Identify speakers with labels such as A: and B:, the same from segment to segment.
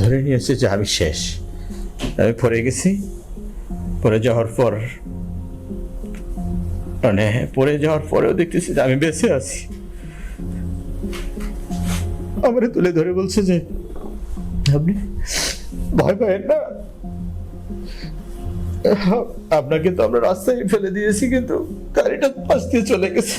A: ধরে নিয়েছি যে আমি শেষ। আমি পড়ে গেছি। পড়ে যাওয়ার পর মানে পড়ে যাওয়ার পরেও দেখতেছি যে আমি বেঁচে আছি। আমার তুলে ধরে বলছে যে, আপনি ভয় পাবেন না। আপনাকে তো আমরা রাস্তায় ফেলে দিয়েছি, কিন্তু গাড়িটা পাশ দিয়ে চলে গেছে।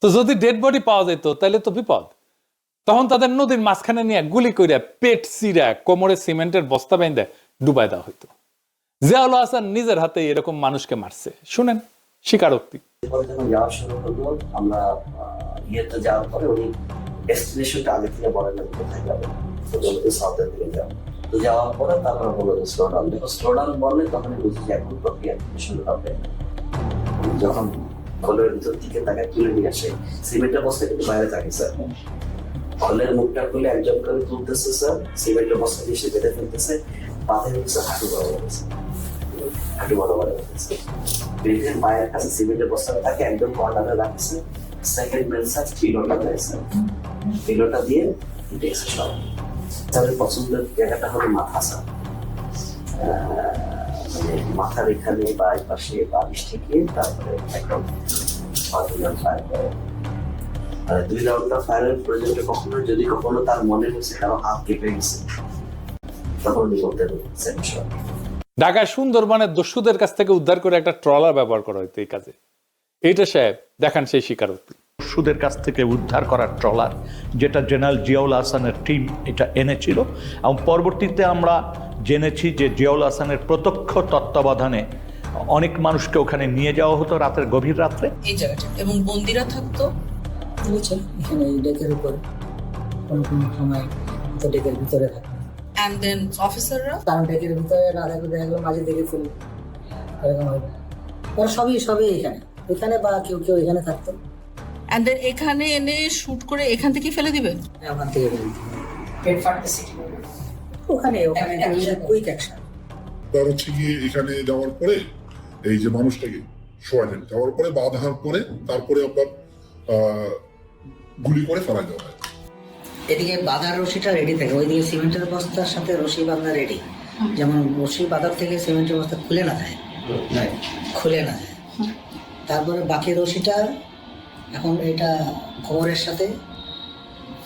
B: তো যদি ডেড বডি পাওয়া যেত, তাহলে তো বিপদ। তখন তাদের নদীর মাঝখানে নিয়ে গুলি করে পেট চিরা কোমরে সিমেন্টের বস্তা বেঁধে ডুবাই দেওয়া হইতো। জিয়াউল হাসান নিজের হাতে এরকম মানুষকে মারছে। শুনেন, স্বীকারোক্তি।
C: যখন কলের ভিতর দিকে তাকে তুলে নিয়ে আসে। সিমেন্টের বস্তা কিন্তু বাইরে থাকে, স্যার। কলের মুখটা খুলে একজন করে তুলতেছে, স্যার। সিমেন্টের বস্তা দিয়ে সে বেঁধে ফেলতেছে। পাতে হচ্ছে হাঁটু বড় হাঁটু বড় বড় ব্রিটেন মায়ের কাছে সিমেন্টের বস্তা তাকে একদম কর্নারে রাখছে। সেকেন্ড কিলোটা রয়েছে কিলোটা দিয়ে দেখছে সব। তাদের পছন্দের জায়গাটা হলো মাথা, স্যার। কখনো যদি কখনো তার মনে হয়েছে কারও হাত কেঁপে গেছে, তখন উনি বলতে পারছেন
B: ঢাকায় সুন্দরবনের দস্যুদের কাছ থেকে উদ্ধার করে একটা ট্রলার ব্যবহার করা হইতো এই কাজে। এইটা সাহেব, দেখান সেই স্বীকারোক্তি।
D: সুদের কাছ থেকে উদ্ধার করার ট্রলার যেটা জেনারেল জিয়াউল হাসানের টিম এটা এনেছিল। এবং পরবর্তীতে আমরা জেনেছি যে জিয়াউল হাসানের প্রত্যক্ষ তত্ত্বাবধানে অনেক মানুষকে ওখানে নিয়ে যাওয়া হতো রাতের গভীর রাত্রে।
E: এই জায়গাটা। এবং বন্দিরা থাকতো?
F: বুঝছেন এখানে ডেকের উপর কোনো কোনো সময় তো ডেকের ভিতরে থাকে।
E: অ্যান্ড দেন অফিসাররা
F: ডেকের ভিতরে দেখা গেলো মাঝে দেখে ফেলি এরকম হবে ওরা সবই সবই এখানে। এখানে বা কেউ কেউ এখানে থাকতো।
E: অ্যান্ড দেন এখানে এনে শুট করে এখান থেকে ফেলে দিবে?
F: ওখান থেকে ফেলি পেট ফাটতেছে ওখানে ওখানে কুইক অ্যাকশন
G: তার হচ্ছে গিয়ে এখানে যাওয়ার পরে এই যে মানুষটাকে শোয়ালেন যাওয়ার পরে বাঁধার পরে তারপরে আপনার আহ, গুলি করে ফেলা দেওয়া হয়।
F: এদিকে বাঁধার রশিটা রেডি থাকে। ওইদিকে সিমেন্টের বস্তার সাথে রশি বাঁধা রেডি যেমন রশি বাঁধার থেকে সিমেন্টের বস্তা খুলে না যায় খুলে না যায় তারপরে বাকি রশিটা এখন এটা কোমরের সাথে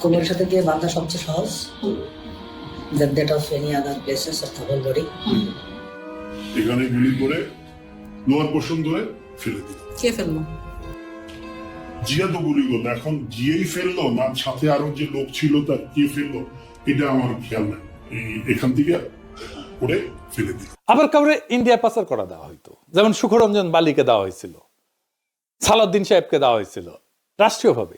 F: কোমরের সাথে দিয়ে বাঁধা সবচেয়ে সহজ। That that of any other places of the whole body
G: এখানে গুলি করে লোয়ার পোর্শন ধরে ফেলে দিল।
E: কে ফেলল?
G: জিয়া তো গুলি করল এখন জিয়েই ফেলল না সাথে আরও যে লোক ছিল তার কে ফেলল এটা আমার খেয়াল নাই। এখান থেকে করে ফেলে দিল।
B: আবার কাউরে ইন্ডিয়া পাচার করা দেওয়া হইতো। যেমন সুখরঞ্জন বালিকে দেওয়া হয়েছিল সালাউদ্দিন সাহেবকে দেওয়া হয়েছিল রাষ্ট্রীয়ভাবে।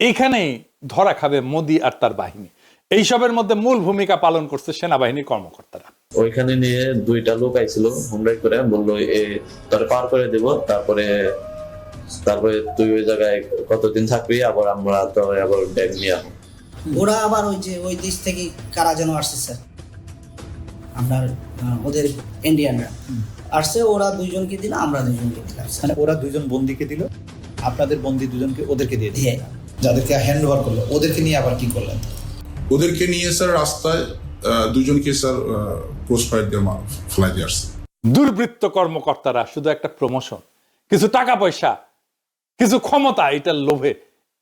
B: এইখানেই ধরা খাবে মোদি আর তার বাহিনী। এইসবের মধ্যে মূল ভূমিকা পালন করছে সেনাবাহিনীর কর্মকর্তারা।
H: ওইখানে নিয়ে দুইটা লোক আইছিল হুমরাই করে বলল এ তোর পার করে দেব তারপরে তারপরে তুই ওই জায়গায় কতদিন থাকবি আবার আমরা তো আবার ব্যাগ নিয়ে আসব।
F: ওরা আবার ওই যে ওই দেশ থেকে কারা যেন আসছে স্যার? আপনার ওদের ইন্ডিয়ানরা আসছে ওরা দুইজনকে দিল আমরা দুইজনকে দিলাম
I: মানে ওরা দুজন বন্দিকে দিল আপনাদের বন্দি দুজনকে ওদেরকে দিয়ে
F: দিয়ে
I: যাদেরকে হ্যান্ড ওভার করল ওদেরকে নিয়ে আবার কি করলেন?
G: ওদেরকে নিয়ে স্যার রাস্তায় দুজনকে স্যার ক্রস ফায়ার দিয়ে মার- ফেলাই দিয়ে আসছে।
B: দুর্বৃত্ত কর্মকর্তারা শুধু একটা প্রমোশন কিছু টাকা পয়সা কিছু ক্ষমতা এটার লোভে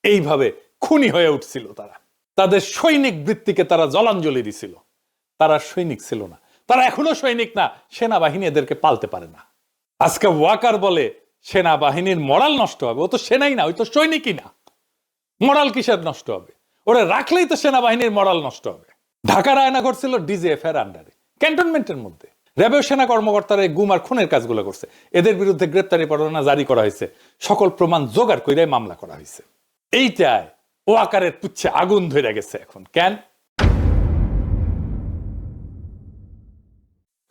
B: এইভাবে খুনি হয়ে উঠছিল তারা। তাদের সৈনিক বৃত্তিকে তারা জলাঞ্জলি দিছিল তারা সৈনিক ছিল না। তারা এখনও সৈনিক না, সেনাবাহিনী এদেরকে পালতে পারে না। আজকে ওয়াকার বলে, সেনাবাহিনীর মরাল নষ্ট হবে। ও তো সেনাই না ওই তো সৈনিকই না। মরাল কিসের নষ্ট হবে? ওরা রাখলেই তো সেনাবাহিনীর মরাল নষ্ট হবে। ঢাকার আয়না করছিল ডিজিএফ এর আন্ডারে ক্যান্টনমেন্টের মধ্যে। র্যাবেও সেনা কর্মকর্তারা গুম আর খুনের কাজগুলো করছে। এদের বিরুদ্ধে গ্রেপ্তারি পরোয়ানা জারি করা হয়েছে। সকল প্রমাণ জোগাড় করে মামলা করা হয়েছে। এইটায় ও আকারের পুচ্ছে আগুন ধরে গেছে এখন। কেন?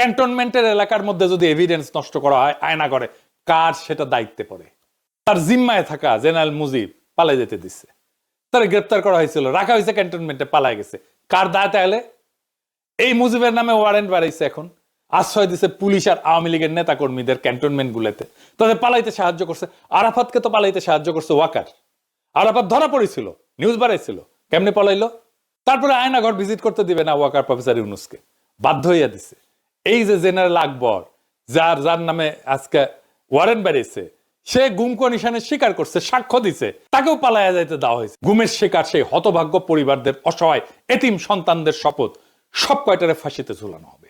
B: ক্যান্টনমেন্টের এলাকার মধ্যে যদি এভিডেন্স নষ্ট করা হয়, আয়না ঘরে কার সেটা দায়িত্বে পড়ে? তার জিম্মায় থাকা জেনারেল মুজিব পালাই যেতে দিচ্ছে তারা গ্রেপ্তার করা হয়েছিল, রাখা হয়েছে ক্যান্টনমেন্টে পালায় গেছে। কার দায় তাহলে এই মুজিবের নামে ওয়ারেন্ট বাড়াইছে এখন। আশ্রয় দিছে পুলিশ আর আওয়ামী লীগের নেতা কর্মীদের ক্যান্টনমেন্ট গুলোতে তাদের পালাইতে সাহায্য করছে, আরাফাতকে তো পালাইতে সাহায্য করছে ওয়াকার। আরাফাত ধরা পড়েছিল নিউজ বাড়াইছিল, কেমনে পলাইলো? তারপরে আয়নাঘর ভিজিট করতে দিবে না ওয়াকার প্রফেসর ইউনুসকে। বাধ্য হইয়া দিছে। এই যে জেনারেল আকবর, যার যার নামে আজকে ওয়ারেন্ট বেড়েছে সে গুম কমিশনের স্বীকার করছে, সাক্ষ্য দিছে, তাকেও পালাইয়া যাইতে দেওয়া হয়েছে। গুমের শিকার সেই হতভাগ্য পরিবারদের অসহায়, এতিম সন্তানদের শপথ সব কয়টারে ফাঁসিতে ঝুলানো হবে?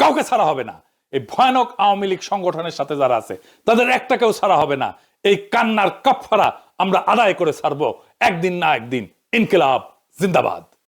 B: কাউকে ছাড়া হবে না। এই ভয়ানক আওয়ামী লীগ সংগঠনের সাথে যারা আছে, তাদের একটাকেও ছাড়া হবে না। এই কান্নার কাপফারা আমরা আদায় করে ছাড়বো, একদিন না একদিন। ইনকিলাব, জিন্দাবাদ।